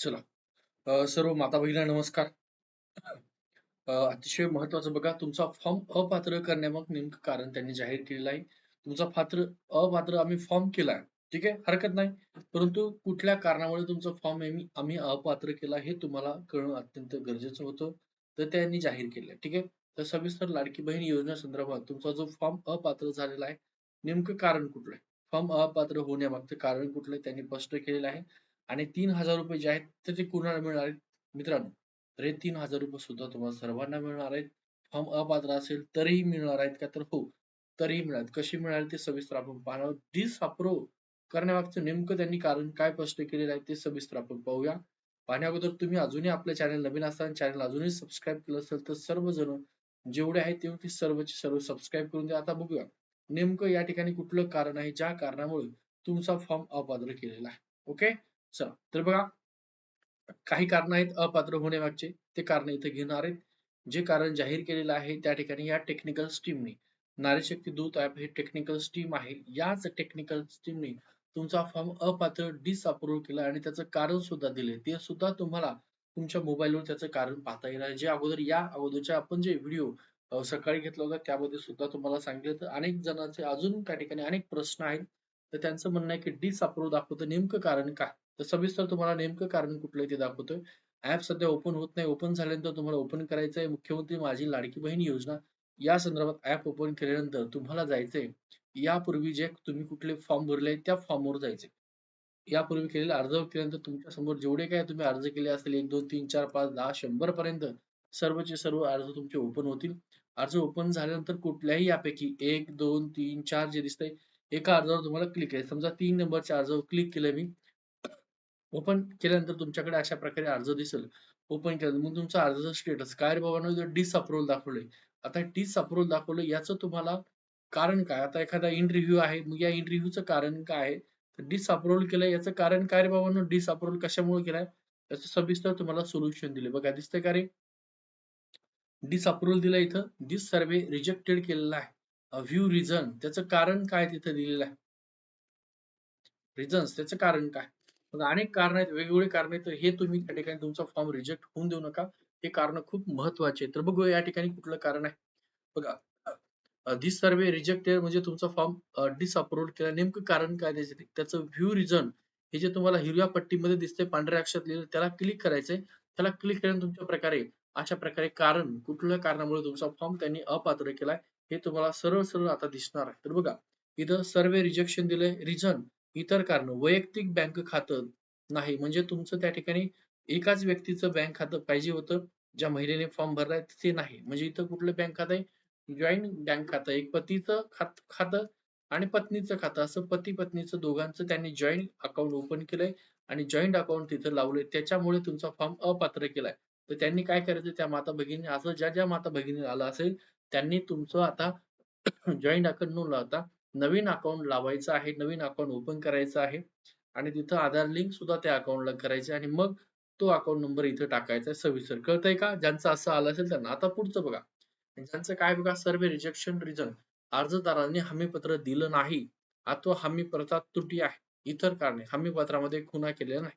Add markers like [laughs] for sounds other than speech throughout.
चला. सर्व माता भगिनींना नमस्कार अतिशय महत्वाचं बघा तुमचा फॉर्म अपात्र करण्यामाग नेमकं कारण त्यांनी जाहीर केलेलं आहे. तुमचा पात्र अपात्र आम्ही फॉर्म केला ठीक आहे? हरकत नाही. परंतु कुठल्या कारणामुळे तुमचा फॉर्म आम्ही अपात्र केला हे तुम्हाला कळणं अत्यंत गरजेचं होतं. तर त्यांनी जाहीर केलं ठीक आहे? तर सविस्तर लाडकी बहीण योजना संदर्भात तुमचा जो फॉर्म अपात्र झालेला आहे नेमकं कारण कुठलं आहे? फॉर्म अपात्र होण्यामागचं कारण कुठलं आहे? त्यांनी स्पष्ट केलेलं आहे. आणि तीन हजार रुपये जे आहेत तर ते कुणाला मिळणार आहेत? मित्रांनो तर हे तीन हजार रुपये सुद्धा तुम्हाला सर्वांना मिळणार आहेत. फॉर्म अपात्र असेल तरीही मिळणार आहेत का? तर हो तरीही मिळणार कशी मिळाली ते सविस्तर आपण पाहणार डिसअप्रूव्ह करण्यामागचं नेमकं त्यांनी कारण काय स्पष्ट केलेलं आहे ते सविस्तर आपण पाहूया. पाहण्याअगोदर तुम्ही अजूनही आपल्या चॅनल नवीन असताना चॅनल अजूनही सबस्क्राईब केलं असेल तर सर्वजण जेवढे आहेत तेवढे सर्वचे सर्व सबस्क्राईब करून द्या. आता बघूया नेमकं या ठिकाणी कुठलं कारण आहे? ज्या कारणामुळे तुमचा फॉर्म अपात्र केलेला आहे. ओके चला तर बघा काही कारण आहेत अपात्र होण्यामागचे. ते कारण इथे घेणार आहेत. जे कारण जाहीर केलेलं आहे त्या ठिकाणी या टेक्निकल स्टीमने नारी शक्ती दूत ऍप हे टेक्निकल स्टीम आहे. याच टेक्निकल स्टीमने तुमचा फॉर्म अपात्र डिसअप्रूव्ह केला आणि त्याचं कारण सुद्धा दिले ते सुद्धा तुम्हाला तुमच्या मोबाईलवर त्याचं कारण पाहता येणार जे अगोदर या अगोदरच्या आपण जे व्हिडिओ सकाळी घेतला होता त्यामध्ये सुद्धा तुम्हाला सांगितलं तर अनेक जणांचे अजून त्या ठिकाणी अनेक प्रश्न आहेत. तर त्यांचं म्हणणं आहे की डिसअप्रूव्ह दाखवतं नेमकं कारण काय? तर सविस्तर तुम्हाला नेमकं कारण कुठलं ते दाखवतोय. ऍप सध्या ओपन होत नाही. ओपन झाल्यानंतर तुम्हाला ओपन करायचं आहे मुख्यमंत्री माझी लाडकी बहीण योजना. या संदर्भात ऍप ओपन केल्यानंतर तुम्हाला जायचंय. यापूर्वी जे तुम्ही कुठले फॉर्म भरले त्या फॉर्मवर जायचे यापूर्वी केलेले अर्ज केल्यानंतर तुमच्यासमोर जेवढे काय तुम्ही अर्ज केले असतील एक दोन तीन चार पाच दहा शंभर पर्यंत सर्वचे सर्व अर्ज तुमचे ओपन होतील. अर्ज ओपन झाल्यानंतर कुठल्याही यापैकी एक दोन तीन चार जे दिसतंय एका अर्जावर तुम्हाला क्लिक आहे समजा तीन नंबरच्या अर्जावर क्लिक केलं मी. ओपन केल्यानंतर तुमच्याकडे अशा प्रकारे अर्ज दिसेल. ओपन केल्यानंतर मग तुमचा अर्ज स्टेटस काय रे बाबांनो जर दाखवलंय. आता डिसअप्रूव्हल दाखवलं याचं तुम्हाला कारण काय? आता एखादा इंटरव्ह्यू आहे मग या इंटरव्ह्यूचं कारण काय आहे? तर डिसअप्रूव्हल केलंय याचं कारण काय रे बाबांनो डिसअप्रूव्हल कशामुळे केलाय? याचं सविस्तर तुम्हाला सोल्युशन दिले बघा दिसतंय का रे? डिसअप्रूव्हल दिलं इथं. दिस सर्वे रिजेक्टेड केलेला आहे. व्ह्यू रिझन त्याचं कारण काय तिथं दिलेलं आहे? रिझन्स त्याचं कारण काय? मग अनेक कारण आहेत वेगवेगळे कारण आहेत. तर हे तुम्ही त्या ठिकाणी तुमचा फॉर्म रिजेक्ट होऊन देऊ नका. हे कारण खूप महत्त्वाचे तर बघूया या ठिकाणी कुठलं कारण आहे. बघा दिस सर्वे रिजेक्टेड म्हणजे तुमचा फॉर्म डिसअप्रूव्ह केला. नेमकं कारण काय त्याचे त्याचं व्ह्यू रिझन हे जे तुम्हाला हिरव्या पट्टीमध्ये दिसते पांढऱ्या अक्षरात लिहिलं त्याला क्लिक करायचंय. त्याला क्लिक केल्यानंतर तुमच्या प्रकारे अशा प्रकारे कारण कुठल्या कारणामुळे तुमचा फॉर्म त्यांनी अपात्र केलाय हे तुम्हाला सरळ सरळ आता दिसणार आहे. तर बघा इथं सर्वे रिजेक्शन दिलंय. रिझन इतर कारण. वैयक्तिक बँक खातं नाही. म्हणजे तुमचं त्या ठिकाणी एकाच व्यक्तीचं बँक खातं पाहिजे होतं ज्या महिलेने फॉर्म भरलाय ते नाही. म्हणजे इथं कुठलं बँक खातं आहे? जॉईंट बँक खातं. एक पतीचं खात खातं आणि पत्नीचं खातं. असं पती पत्नीचं दोघांचं त्यांनी जॉईंट अकाउंट ओपन केलंय आणि जॉईंट अकाउंट तिथं लावलंय. त्याच्यामुळे तुमचा फॉर्म अपात्र केलाय. तर त्यांनी काय करायचं? त्या माता भगिनी असं ज्या ज्या माता भगिनी आलं असेल त्यांनी तुमचं आता [clears throat] जॉईंट अकाउंट न लावता नवीन अकाउंट लावायचं आहे नवीन अकाउंट ओपन करायचं आहे आणि तिथं आधार लिंक सुद्धा त्या अकाउंटला करायचे आणि मग तो अकाउंट नंबर इथं टाकायचा सविस्तर. कळतंय का? ज्यांचं असं आलं असेल त्यांना. आता पुढचं बघा. ज्यांचं काय बघा? सर्वे रिजेक्शन रिझन अर्जदारांनी हमीपत्र दिलं नाही. अथवा हमीपत्रात त्रुटी आहे. इतर कारणे. हमीपत्रामध्ये खुना केलेला नाही.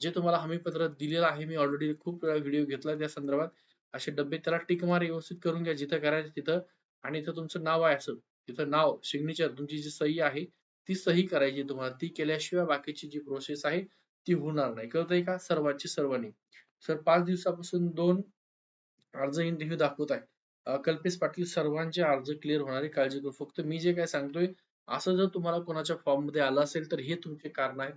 जे तुम्हाला हमीपत्र दिलेलं आहे मी ऑलरेडी खूप वेळा व्हिडिओ घेतला त्या संदर्भात. असे डब्बे त्याला टिक मार व्यवस्थित करून घ्या. जिथं करायचं तिथं. आणि इथं तुमचं नाव आहे असं. तिथं नाव सिग्नेचर तुमची जी सही आहे ती सही करायची तुम्हाला. ती केल्याशिवाय बाकीची जी प्रोसेस आहे ती होणार नाही. कळतंय का? सर्वांची सर्वांनी. सर पाच दिवसापासून दोन अर्ज इंटरव्ह्यू दाखवत आहे कल्पेश पाटील सर्वांचे अर्ज क्लिअर होणारी काळजी करू. फक्त मी जे काय सांगतोय असं जर तुम्हाला कोणाच्या फॉर्ममध्ये आलं असेल तर हे तुमचे कारण आहे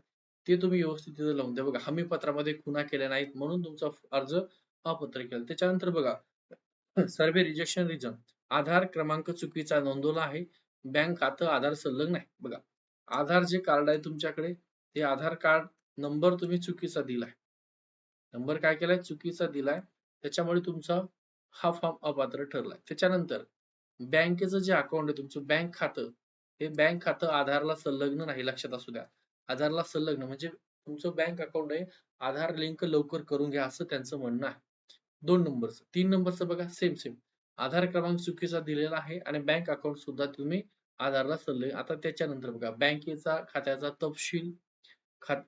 ते तुम्ही व्यवस्थित तिथे लावून द्या. बघा हमी पत्रामध्ये खुणा केल्या नाहीत म्हणून तुमचा अर्ज अपत्र केला. त्याच्यानंतर बघा सर्वे रिजेक्शन रिझन आधार क्रमांक चुकीचा नोंदवला आहे. बँक खातं आधार संलग्न नाही. बघा आधार जे कार्ड आहे तुमच्याकडे ते आधार कार्ड नंबर तुम्ही चुकीचा दिलाय. नंबर काय केलाय? चुकीचा दिलाय. त्याच्यामुळे तुमचा हा फॉर्म अपात्र ठरलाय. त्याच्यानंतर बँकेचं जे अकाउंट आहे तुमचं बँक खातं हे बँक खातं आधारला संलग्न नाही लक्षात असू द्या. आधारला संलग्न म्हणजे तुमचं बँक अकाउंट आहे आधार लिंक लवकर करून घ्या असं त्यांचं म्हणणं आहे. दोन नंबरचं तीन नंबरचं बघा सेम सेम. आधार क्रमांक चुकीचा दिलेला आहे आणि बँक अकाउंट सुद्धा तुम्ही आधारला सरले आता त्याच्यानंतर बघा बँकेचा खात्याचा तपशील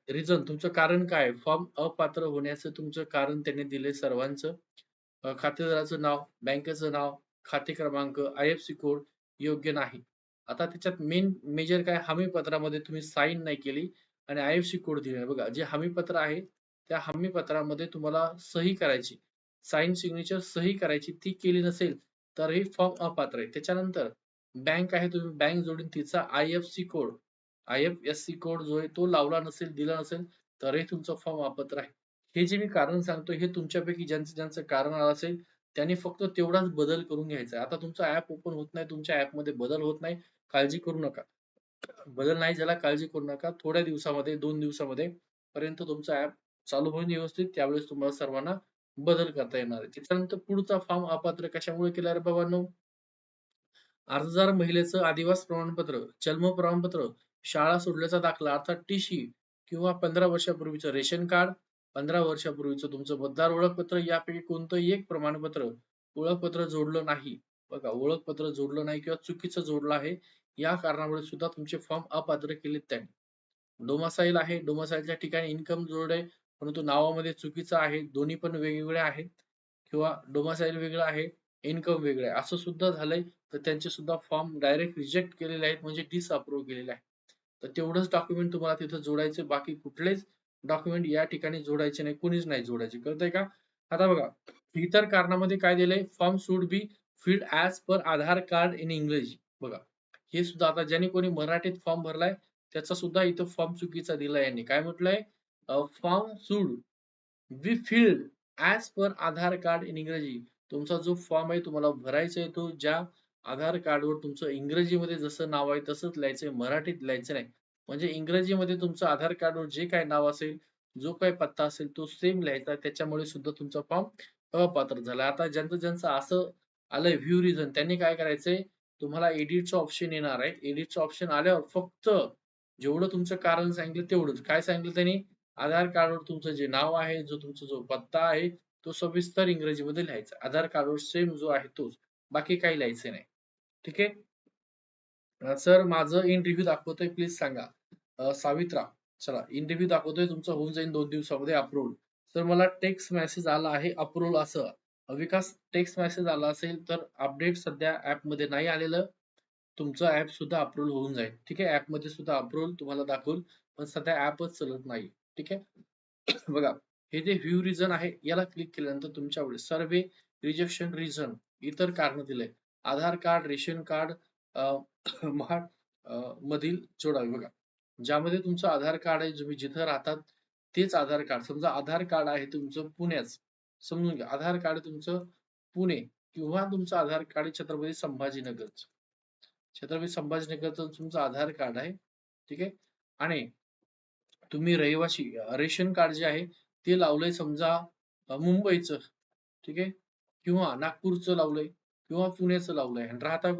रिझन तुमचं कारण काय? फॉर्म अपात्र होण्याचं तुमचं कारण त्यांनी दिले सर्वांचं. खातेदाराचं नाव बँकेचं नाव खाते क्रमांक आय एफ सी कोड योग्य नाही. आता त्याच्यात मेन मेजर काय? हमी पत्रामध्ये तुम्ही साईन नाही केली आणि आय एफ सी कोड दिले बघा जे हमी पत्र आहे त्या हमी पत्रामध्ये तुम्हाला सही करायची. साईन सिग्नेचर सही करायची ती केली नसेल तर फॉर्म अपात्र आहे. त्याच्यानंतर बँक आहे तुम्ही बँक जोडून तिचा I F C code I F S C code जो आहे तो लावला नसेल दिला नसेल तरही तुमचा फॉर्म अपात्र आहे. हे जे मी कारण सांगतो हे तुमच्यापैकी ज्यांचं ज्यांचं कारण आलं असेल त्यांनी फक्त तेवढाच बदल करून घ्यायचा आता तुमचा ऍप ओपन होत नाही तुमच्या ऍपमध्ये बदल होत नाही काळजी करू नका. बदल नाही झाला काळजी करू नका. थोड्या दिवसामध्ये दोन दिवसामध्ये पर्यंत तुमचा ऍप चालू होईल व्यवस्थित. त्यावेळेस तुम्हाला सर्वांना बदल करता येणार आहे. त्याच्यानंतर पुढचा फॉर्म अपात्र कशामुळे केला रे बाबांनो? अर्जदार महिलेचं आदिवास प्रमाणपत्र जन्म प्रमाणपत्र शाळा सोडल्याचा दाखला अर्थात टीशी किंवा पंधरा वर्षापूर्वीचं रेशन कार्ड पंधरा वर्षापूर्वीचं तुमचं मतदार ओळखपत्र यापैकी कोणतंही एक प्रमाणपत्र ओळखपत्र जोडलं नाही. बघा ओळखपत्र जोडलं नाही किंवा चुकीचं जोडलं आहे या कारणामुळे सुद्धा तुमचे फॉर्म अपात्र केलेत त्यांनी. डोमासाईल आहे. डोमासाईलच्या ठिकाणी इन्कम जोडे परंतु नावामध्ये चुकीचं आहे दोन्ही पण वेगवेगळे आहेत किंवा डोमासाईल वेगळं आहे इन्कम वेगळं आहे असं सुद्धा झालंय. तर त्यांचे सुद्धा फॉर्म डायरेक्ट रिजेक्ट केलेले आहेत म्हणजे डिसअप्रूव्ह केलेले आहे तर तेवढंच डॉक्युमेंट तुम्हाला तिथं जोडायचे बाकी कुठलेच डॉक्युमेंट या ठिकाणी जोडायचे नाही कोणीच नाही जोडायचे. कळतंय का? आता बघा इतर कारणामध्ये काय दिलंय? Form should be filled as per Aadhaar card in इंग्रजी बघा हे सुद्धा आता ज्याने कोणी मराठीत फॉर्म भरलाय त्याचा सुद्धा इथं फॉर्म चुकीचा दिलाय यांनी. काय म्हटलंय? Form should be filled as per Aadhaar card in इंग्रजी तुमचा जो फॉर्म आहे तुम्हाला भरायचा आहे तो ज्या आधार कार्डवर तुमचं इंग्रजीमध्ये जसं नाव आहे तसंच लिहायचंय. मराठीत लिहायचं नाही. म्हणजे इंग्रजीमध्ये तुमचं आधार कार्डवर जे काय नाव असेल जो काय पत्ता असेल तो सेम लिहायचा. त्याच्यामुळे सुद्धा तुमचा फॉर्म अपात्र झाला. आता ज्यांचं ज्यांचं असं आलंय व्ह्यू रिझन त्यांनी काय करायचंय? तुम्हाला एडिटचं ऑप्शन येणार आहे. एडिटचं ऑप्शन आल्यावर फक्त जेवढं तुमचं कारण सांगितलं तेवढंच. काय सांगितलं त्यांनी? आधार कार्डवर तुमचं जे नाव आहे जो तुमचा जो पत्ता आहे तो सविस्तर इंग्रजीमध्ये लिहायचा. आधार कार्डवर सेम जो आहे तोच. बाकी काही लिहायचं नाही. ठीक आहे? सर माझं इंटरव्ह्यू दाखवतोय प्लीज सांगा. सावित्रा चला इंटरव्ह्यू दाखवतोय तुमचं होऊन जाईल दोन दिवसामध्ये अप्रूव्हल तर मला टेक्स्ट मेसेज आला आहे अप्रूव्हल असं. विकास टेक्स्ट मेसेज आला असेल तर अपडेट सध्या ऍपमध्ये नाही आलेलं. तुमचं ऍप सुद्धा अप्रूव्हल होऊन जाईल. ठीक आहे? ऍपमध्ये सुद्धा अप्रूव्हल तुम्हाला दाखवून. पण सध्या ऍपच चलत नाही. ठीक आहे? [coughs] बघा हे जे व्ह्यू रिझन आहे याला क्लिक केल्यानंतर तुमच्याकडे सर्वे रिजेक्शन रिझन इतर कारण दिले Aadhaar card ration card [coughs] Mahad मधील जोडावे. बघा ज्यामध्ये तुमचं आधार कार्ड आहे तुम्ही जिथं राहतात तेच आधार कार्ड. समजा आधार कार्ड आहे तुमचं पुण्याच. समजून घ्या आधार कार्ड तुमचं पुणे किंवा तुमचं आधार कार्ड छत्रपती संभाजीनगरचं. छत्रपती संभाजीनगरचं तुमचं आधार कार्ड आहे ठीक आहे? आणि तुम्ही रहिवासी रेशन कार्ड जे आहे ते लावलंय समजा मुंबईचं ठीक आहे? किंवा नागपूरचं लावलंय किंवा पुण्याचं लावलंय. आणि राहता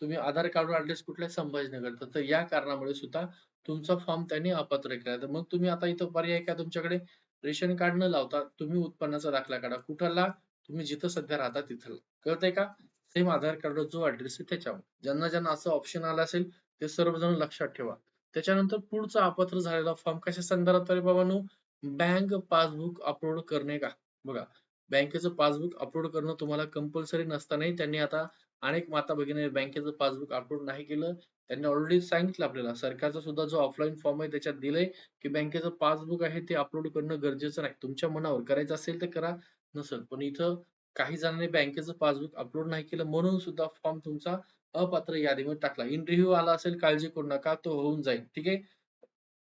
तुम्ही आधार कार्ड ऍड्रेस कुठल्या संभाजीनगरचा तर या कारणामुळे सुद्धा तुमचा फॉर्म त्यांनी अपात्र केला. तर मग तुम्ही आता इथं पर्याय काय तुमच्याकडे? रेशन कार्ड न लावता तुम्ही उत्पन्नाचा दाखला काढा. कुठला? तुम्ही जिथं सध्या राहता तिथं. कळतंय का? सेम आधार कार्ड जो ऍड्रेस आहे त्याच्यावर. ज्यांना ज्यांना असं ऑप्शन आलं असेल ते सर्वजण लक्षात ठेवा. त्याच्यानंतर पुढचा अपात्र झालेला फॉर्म कशा संदर्भात आहे बाबांनो? बँक पासबुक अपलोड करणे का? बघा बँकेचं पासबुक अपलोड करणं तुम्हाला कंपल्सरी नसतानाही त्यांनी आता अनेक माता भगिनी बँकेचं पासबुक अपलोड नाही केलं. त्यांनी ऑलरेडी सांगितलं आपल्याला. सरकारचा सुद्धा जो ऑफलाईन फॉर्म आहे त्याच्यात दिलंय की बँकेचं पासबुक आहे ते अपलोड करणं गरजेचं नाही. तुमच्या मनावर करायचं असेल तर करा नसेल. पण इथं काही जणांनी बँकेचं पासबुक अपलोड नाही केलं म्हणून सुद्धा फॉर्म तुमचा अपात्र यादीमध्ये टाकला. इंटरव्ह्यू आला असेल काळजी करू नका तो होऊन जाईल. ठीक आहे?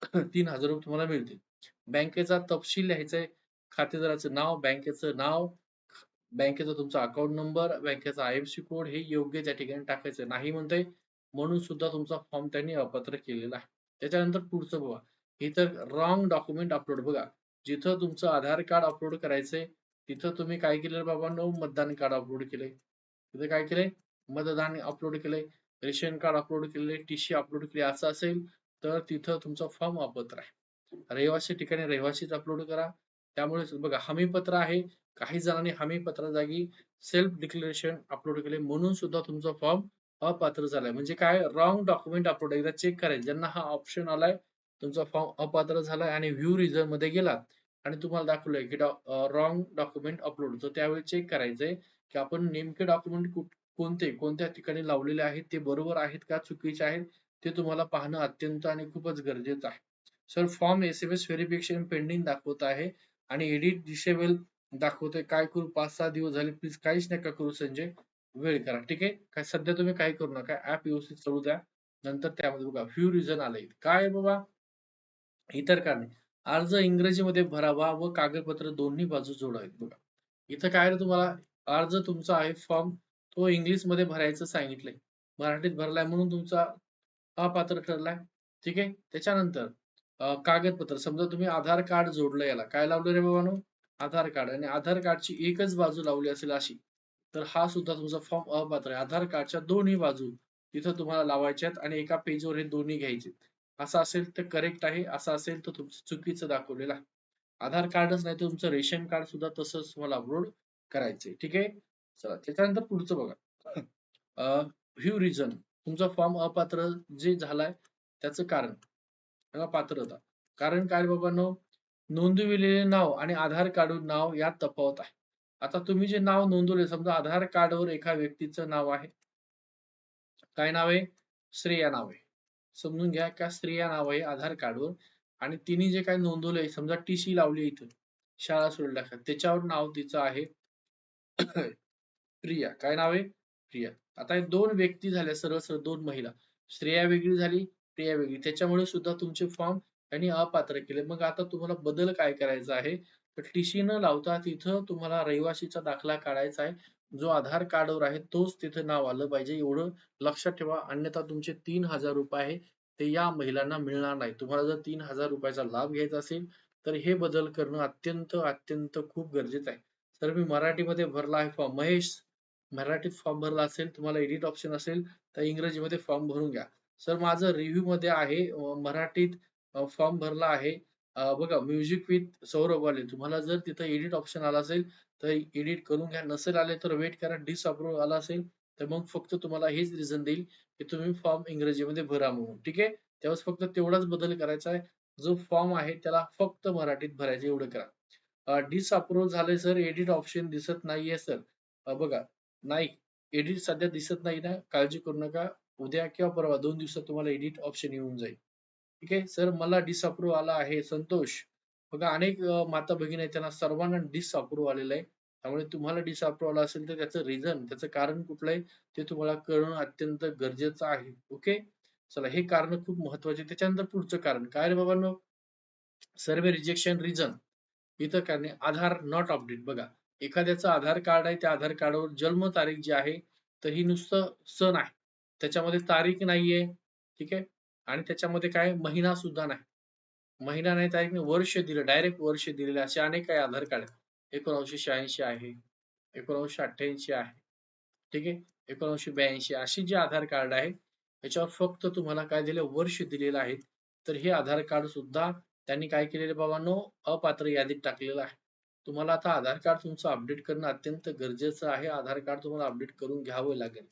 [coughs] तीन हजार रुपये तुम्हाला मिळतील. बँकेचा तपशील लिहायचा खातेदाराचं नाव बँकेचं नाव बँकेचा तुमचा अकाउंट नंबर बँकेचा आयएफसी कोड हे योग्य त्या ठिकाणी टाकायचं नाही म्हणते म्हणून सुद्धा तुमचा फॉर्म त्यांनी अपात्र केलेला आहे. त्याच्यानंतर पुढचं बघा. इथं रॉंग डॉक्युमेंट अपलोड बघा. जिथं तुमचं आधार कार्ड अपलोड करायचंय तिथं तुम्ही काय केलं बाबांनो मतदान कार्ड अपलोड केलंय. तिथे काय केलंय? मतदान अपलोड केलंय. रेशन कार्ड अपलोड केले टीसी अपलोड केले असं असेल तर तिथं तुमचा फॉर्म वापरत आहे. रहिवासी ठिकाणी रहिवासीच अपलोड करा. त्यामुळे बघा हमीपत्र आहे. काही जणांनी हमीपत्रा जागी सेल्फ डिक्लेरेशन अपलोड केले म्हणून सुद्धा तुमचा फॉर्म अपात्र झालाय. म्हणजे काय? रॉंग डॉक्युमेंट अपलोड एकदा चेक करायचं ज्यांना हा ऑप्शन आलाय तुमचा फॉर्म अपात्र झालाय आणि व्ह्यू रिझनमध्ये गेला आणि तुम्हाला दाखवलंय की रॉंग डॉक्युमेंट अपलोड तर त्यावेळी चेक करायचंय की आपण नेमके डॉक्युमेंट कोणते कोणत्या ठिकाणी लावलेले आहेत ते बरोबर आहेत का चुकीचे आहेत ते तुम्हाला पाहणं अत्यंत आणि खूपच गरजेचं आहे. Sir form S M S verification pending दाखवत आहे आणि एडिट डिसेबल दाखवतोय. काय करू? पाच सहा दिवस झाले. प्लीज काहीच नका करू संजय. वेळ करा ठीक आहे? काय सध्या तुम्ही काय करू नका. ऍप व्यवस्थित चालू द्या. नंतर त्यामध्ये बघा फ्यू रिझन आले काय बाबा? इतर कारणे अर्ज इंग्रजीमध्ये भरावा व कागदपत्र दोन्ही बाजू जोडावेत बघा. इथं काय रे तुम्हाला? अर्ज तुमचा आहे फॉर्म तो इंग्लिशमध्ये भरायचं सांगितलंय. मराठीत भरलाय म्हणून तुमचा अपात्र ठरलाय. ठीक आहे? त्याच्यानंतर कागदपत्र. समजा तुम्ही आधार कार्ड जोडलं याला. काय लावलं रे बाबानो? आधार कार्ड. आणि आधार कार्डची एकच बाजू लावली असेल अशी तर हा सुद्धा तुमचा फॉर्म अपात्र आहे. आधार कार्डच्या दोन्ही बाजू तिथं तुम्हाला लावायच्यात आणि एका पेजवर हे दोन्ही घ्यायचे असं असेल तर करेक्ट आहे. असं असेल तर तुमचं चुकीचं दाखवलेलं आहे. आधार कार्डच नाही तर तुमचं रेशन कार्ड सुद्धा तसंच तुम्हाला अपलोड करायचंय. ठीक आहे? चला त्याच्यानंतर पुढचं बघा. व्ह्यू रिझन तुमचा फॉर्म अपात्र जे झालाय त्याचं कारण. पात्रता. कारण काय बाबांनो नोंदविलेले नाव आणि आधार कार्ड नाव यात तफावत आहे. आता तुम्ही जे नाव नोंदवले समजा आधार कार्डवर एका व्यक्तीचं नाव आहे. काय नाव आहे? श्रेया नाव आहे. समजून घ्या का श्रेया नाव आहे आधार कार्डवर आणि तिने जे काय नोंदवलंय समजा टी सी लावली इथून शाळा सोडल्या त्याच्यावर नाव तिचं आहे. प्रिया काय नाव आहे? प्रिया आता हे दोन व्यक्ती झाल्या सरळ सरळ दोन महिला. श्रेया वेगळी झाली प्रिया वेगळी. त्याच्यामुळे सुद्धा तुमचे फॉर्म त्यांनी अपात्र केले. मग आता तुम्हाला बदल काय करायचा आहे? तर टीसी न लावता तिथं तुम्हाला रहिवासीचा दाखला काढायचा आहे. जो आधार कार्डवर आहे तोच तिथं नाव आलं पाहिजे. एवढं लक्षात ठेवा. अन्यथा तुमचे तीन हजार रुपये आहे ते या महिलांना मिळणार नाही. तुम्हाला जर तीन हजार रुपयाचा लाभ घ्यायचा असेल तर हे बदल करणं अत्यंत अत्यंत खूप गरजेचं आहे. तर मी मराठीमध्ये भरला आहे फॉर्म महेश मराठीत फॉर्म भरला असेल तुम्हाला एडिट ऑप्शन असेल तर इंग्रजीमध्ये फॉर्म भरून घ्या. सर माझं रिव्ह्यू मध्ये आहे मराठीत फॉर्म भरला आहे. बघा म्युझिक विथ सौरभ वाले. तुम्हाला जर तिथं एडिट ऑप्शन आला असेल तर एडिट करून घ्या. नसेल आले तर वेट करा. डिसअप्रूव्ह आला असेल तर मग फक्त तुम्हाला हेच रिझन देईल की तुम्ही फॉर्म इंग्रजीमध्ये भरा म्हणून. ठीक आहे? त्यावेळेस फक्त तेवढाच बदल करायचा आहे. जो फॉर्म आहे त्याला फक्त मराठीत भरायचं एवढं करा. डिसअप्रूव्ह झाले सर एडिट ऑप्शन दिसत नाहीये सर बघा. नाही. एडिट सध्या दिसत नाही ना. काळजी करू नका. उद्या किंवा परवा दोन दिवसात तुम्हाला एडिट ऑप्शन येऊन जाईल. ठीक आहे? सर मला डिसअप्रूव्ह आला आहे. संतोष. बघा अनेक माता भगिनी आहेत. त्यांना सर्वांना डिसअप्रूव्ह आलेलं आहे. त्यामुळे तुम्हाला डिसअप्रूव्ह आला असेल तर त्याचं रिझन त्याचं कारण कुठलं आहे ते तुम्हाला कळणं अत्यंत गरजेचं आहे. ओके चला हे कारण खूप महत्त्वाचे. त्याच्यानंतर पुढचं कारण. काय रे बाबांनो? सर्वे रिजेक्शन रिझन इथं कारणे. आधार नॉट अपडेट बघा. एखाद्याचं आधार कार्ड आहे त्या आधार कार्डवर जन्म तारीख जी आहे तर ही नुसतं सण आहे. त्याच्यामध्ये तारीख नाहीये ठीक आहे? आणि त्याच्यामध्ये काय? महिना सुद्धा नाही. महिना नाही तारीख वर्ष दिलं डायरेक्ट वर्ष दिलेले असे अनेक काही आधार कार्ड एकोणीसशे शहाऐंशी आहे एकोणीसशे अठ्ठ्याऐंशी आहे ठीक आहे? एकोणीसशे ब्याऐंशी अशी जे आधार कार्ड आहे त्याच्यावर फक्त तुम्हाला काय दिले? वर्ष दिलेलं आहे. तर हे आधार कार्ड सुद्धा त्यांनी काय केलेले बाबांनो? अपात्र यादीत टाकलेलं आहे. तुम्हाला आता आधार कार्ड तुमचं अपडेट करणं अत्यंत गरजेचं आहे. आधार कार्ड तुम्हाला अपडेट करून घ्यावं लागेल.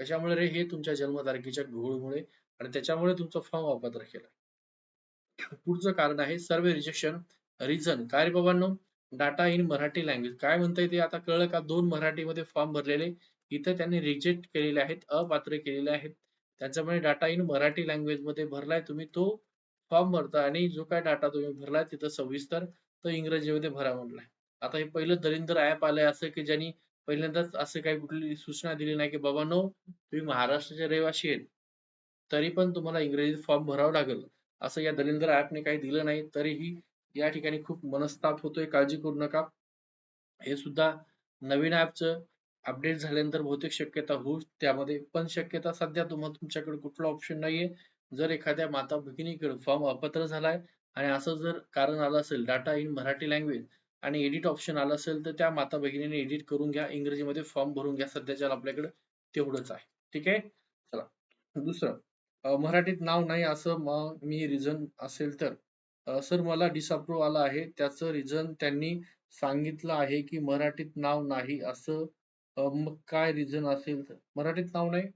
कशामुळे रे? हे तुमच्या जन्मतारखेच्या घोळमुळे आणि त्याच्यामुळे तुमचा फॉर्म अपात्र केला पुढचं कारण आहे सर्वे रिजेक्शन रिझन काय रे बाबांनो? डाटा इन मराठी लँग्वेज काय म्हणताय ते आता कळलं का? दोन मराठीमध्ये फॉर्म भरलेले. इथं त्यांनी रिजेक्ट केलेले आहेत अपात्र केलेले आहेत. त्याच्यामुळे डाटा इन मराठी लँग्वेजमध्ये भरलाय तुम्ही तो फॉर्म भरता आणि जो काय डाटा तुम्ही भरलाय तिथं सविस्तर तो इंग्रजीमध्ये भरा म्हटलाय आता हे पहिलं दलिंदर ऍप आलंय असं की ज्यांनी पहिल्यांदाच असं काही कुठली सूचना दिली नाही की बाबा नो तुम्ही महाराष्ट्राचे रहिवासी आहेत. तरी पण तुम्हाला इंग्रजीत फॉर्म भरावा लागेल. असं या दलिंदर ऍपने काही दिलं नाही तरीही या ठिकाणी खूप मनस्ताप होतोय काळजी करू नका. हे सुद्धा नवीन ऍपचं अपडेट झाल्यानंतर बहुतेक शक्यता होऊ त्यामध्ये पण शक्यता सध्या तुम्हाला तुमच्याकडे कुठला ऑप्शन नाहीये. जर एखाद्या माता भगिनीकडे फॉर्म अपात्र झालाय आणि असं जर कारण आलं असेल डाटा इन मराठी लँग्वेज आणि एडिट ऑप्शन आलं असेल तर त्या माता भगिनीने एडिट करून घ्या. इंग्रजीमध्ये फॉर्म भरून घ्या. सध्याच्या आपल्याकडे तेवढंच आहे. ठीक आहे? चला. दुसरं. मराठीत नाव नाही असं मग मी रिझन असेल तर. सर मला डिसअप्रूव्ह आला आहे. त्याचं रिझन त्यांनी सांगितलं आहे की मराठीत नाव नाही असं. मग काय रिझन असेल तर? मराठीत नाव नाही?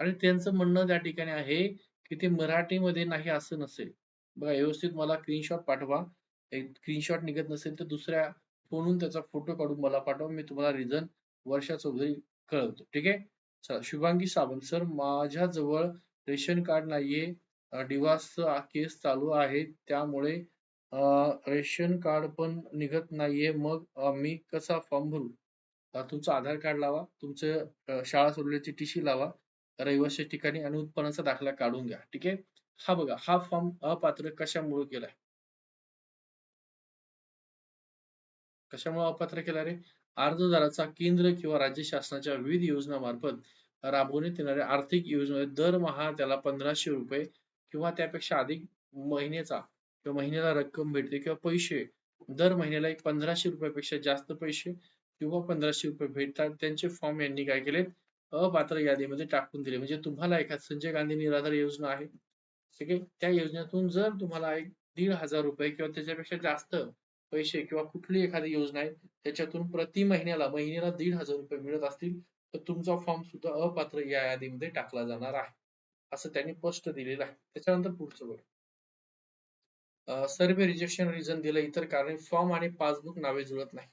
आणि त्यांचं म्हणणं त्या ठिकाणी आहे की ते मराठीमध्ये नाही असं नसेल. बघा व्यवस्थित मला स्क्रीनशॉट पाठवा. एक स्क्रीनशॉट निघत नसेल तर दुसऱ्या फोनहून त्याचा फोटो काढून मला पाठवा. मी तुम्हाला रिझन वर्षा चौधरी कळवतो. ठीक आहे? शुभांगी सावंत. सर माझ्याजवळ रेशन कार्ड नाहीये. डिवास केस चालू आहे. त्यामुळे अं, रेशन कार्ड पण निघत नाहीये. मग मी कसा फॉर्म भरू? तुमचं आधार कार्ड लावा. तुमचं शाळा सोडल्याची टीशी लावा. रहिवासी ठिकाणी आणि उत्पन्नाचा दाखला काढून घ्या. ठीक आहे? हा बघा हा फॉर्म अपात्र कशामुळे केलाय? कशामुळे अपात्र केला रे? अर्जदाराचा केंद्र किंवा राज्य शासनाच्या विविध योजनांमार्फत राबवण्यात येणाऱ्या आर्थिक योजनेत दरमहा त्याला पंधराशे रुपये किंवा त्यापेक्षा अधिक महिन्याचा किंवा महिन्याला रक्कम भेटते किंवा पैसे दर महिन्याला एक पंधराशे रुपयापेक्षा जास्त पैसे किंवा पंधराशे रुपये भेटतात. त्यांचे फॉर्म यांनी काय केले अपात्र यादीमध्ये टाकून दिले. म्हणजे तुम्हाला एखाद संजय गांधी निराधार योजना आहे ठीक आहे त्या योजनेतून जर तुम्हाला एक दीड हजार रुपये किंवा त्याच्यापेक्षा जास्त पैसे किंवा कुठली एखादी योजना आहे त्याच्यातून प्रति महिन्याला महिन्याला दीड हजार रुपये मिळत असतील तर तुमचा फॉर्म सुद्धा अपात्र या यादीमध्ये टाकला जाणार आहे. असं त्यांनी स्पष्ट दिलेलं आहे. त्याच्यानंतर पुढचं बघ. सर्वे रिजेक्शन रिझन दिलं इतर कारण फॉर्म आणि पासबुक नावे जुळत नाही.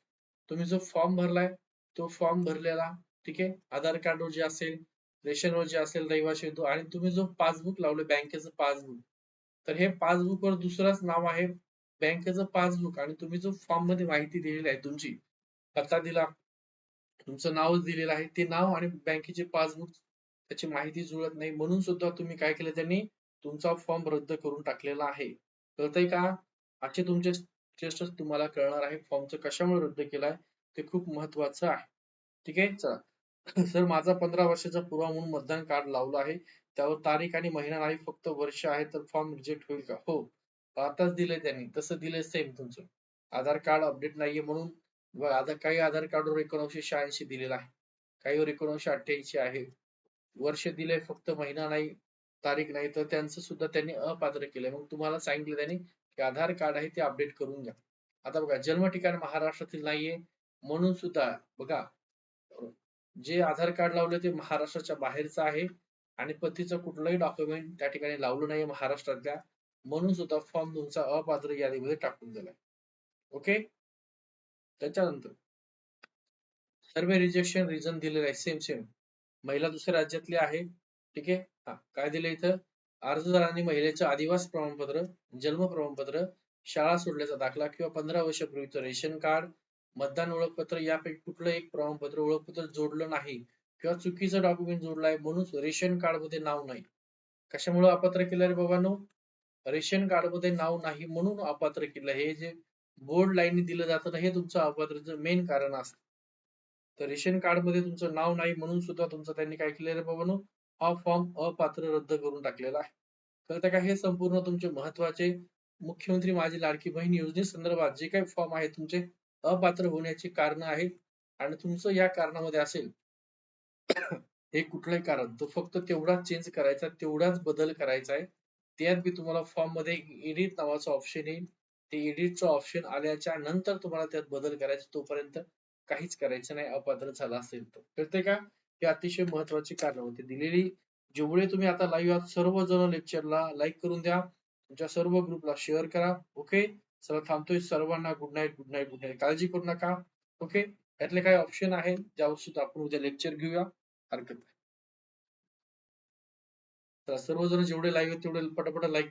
तुम्ही जो फॉर्म भरलाय तो फॉर्म भरलेला ठीक आहे आधार कार्ड जे असेल रेशनवर जे असेल रहिवाशी तो आणि तुम्ही जो पासबुक लावले बँकेचं पासबुक तर हे पासबुक वर दुसराच नाव आहे बँकेचं पासबुक आणि तुम्ही जो फॉर्ममध्ये माहिती दिलेली आहे तुमची पत्ता दिला तुमचं नावच दिलेलं आहे ते नाव आणि बँकेचे पासबुक त्याची माहिती जुळत नाही म्हणून सुद्धा तुम्ही काय केलं त्यांनी तुमचा फॉर्म रद्द करून टाकलेला आहे. कळतंय का? आजचे तुमचे स्टेटस तुम्हाला कळणार आहे फॉर्मचं कशामुळे रद्द केलाय ते खूप महत्वाचं आहे. ठीक आहे? चला. [laughs] सर माझा पंधरा वर्षाचा पुरावा म्हणून मतदान कार्ड लावलं आहे. त्यावर तारीख आणि महिना नाही फक्त वर्ष आहे तर फॉर्म रिजेक्ट होईल का? हो. आताच दिलंय त्यांनी. तसं दिलंय सेम तुमचं. आधार कार्ड अपडेट नाहीये म्हणून आधार काही आधार कार्डवर एकोणीसशे शहाऐंशी दिलेला आहे. काहीवर एकोणीसशे अठ्ठ्याऐंशी आहे. वर्ष दिलंय फक्त महिना नाही तारीख नाही तर त्यांचं सुद्धा त्यांनी अपात्र केलंय. मग तुम्हाला सांगितलं त्यांनी की आधार कार्ड आहे ते अपडेट करून घ्या. आता बघा जन्म ठिकाण महाराष्ट्रातील नाहीये म्हणून सुद्धा बघा जे आधार कार्ड लावलं ते महाराष्ट्राच्या बाहेरचं आहे आणि पतीचं कुठलंही डॉक्युमेंट त्या ठिकाणी लावलं नाही महाराष्ट्रातल्या म्हणून सुद्धा फॉर्म तुमचा अपात्र यादीमध्ये टाकून दिलाय. ओके त्याच्यानंतर सर्वे रिजेक्शन रिझन दिलेलं आहे सेम सेम महिला दुसऱ्या राज्यातली आहे ठीक आहे? हा काय दिलं इथं? अर्जदारांनी महिलेचं आदिवास प्रमाणपत्र जन्म प्रमाणपत्र शाळा सोडल्याचा दाखला किंवा पंधरा वर्षापूर्वीचं रेशन कार्ड मतदान ओळखपत्र यापैकी कुठलं एक प्रमाणपत्र ओळखपत्र जोडलं नाही किंवा चुकीचं डॉक्युमेंट जोडलं आहे म्हणून रेशन कार्डमध्ये नाव नाही. कशामुळे अपात्र केलं रे बाबांनो? रेशन कार्डमध्ये नाव नाही म्हणून अपात्र केलं. हे जे बोर्ड लाईन दिलं जातं ना हे तुमचं अपात्रचं मेन कारण असतं. तर रेशन कार्डमध्ये तुमचं नाव नाही म्हणून सुद्धा तुमचं त्यांनी काय केलं रे बाबांनो? हा फॉर्म अपात्र रद्द करून टाकलेला आहे. कळतं का हे संपूर्ण तुमचे महत्त्वाचे मुख्यमंत्री माझी लाडकी बहीण योजनेसंदर्भात जे काही फॉर्म आहे तुमचे अपात्र होण्याची कारण आहेत आणि तुमचं या कारणामध्ये असेल. हे कुठलंही कारण तो फक्त तेवढाच चेंज करायचा तेवढाच बदल करायचा आहे. त्यात बी तुम्हाला फॉर्ममध्ये एडिट नावाचं ऑप्शन येईल. ते एडिटचं ऑप्शन आल्याच्यानंतर तुम्हाला त्यात बदल करायचा तोपर्यंत काहीच करायचं नाही अपात्र झाला असेल तर कळते का? हे अतिशय महत्वाची कारण होती. दिलेली जेवढे तुम्ही आता लाईव्ह आहात सर्वजण लेक्चरला लाईक करून द्या. तुमच्या सर्व ग्रुपला शेअर करा. ओके चला थांबतोय. सर्वांना good night good night good night काळजी करू नका. ओके यातले काही ऑप्शन आहे ज्यावर सुद्धा आपण उद्या लेक्चर घेऊया. हरकत नाही. तर सर्वजण जेवढे लाईव्ह तेवढे पटापट लाईक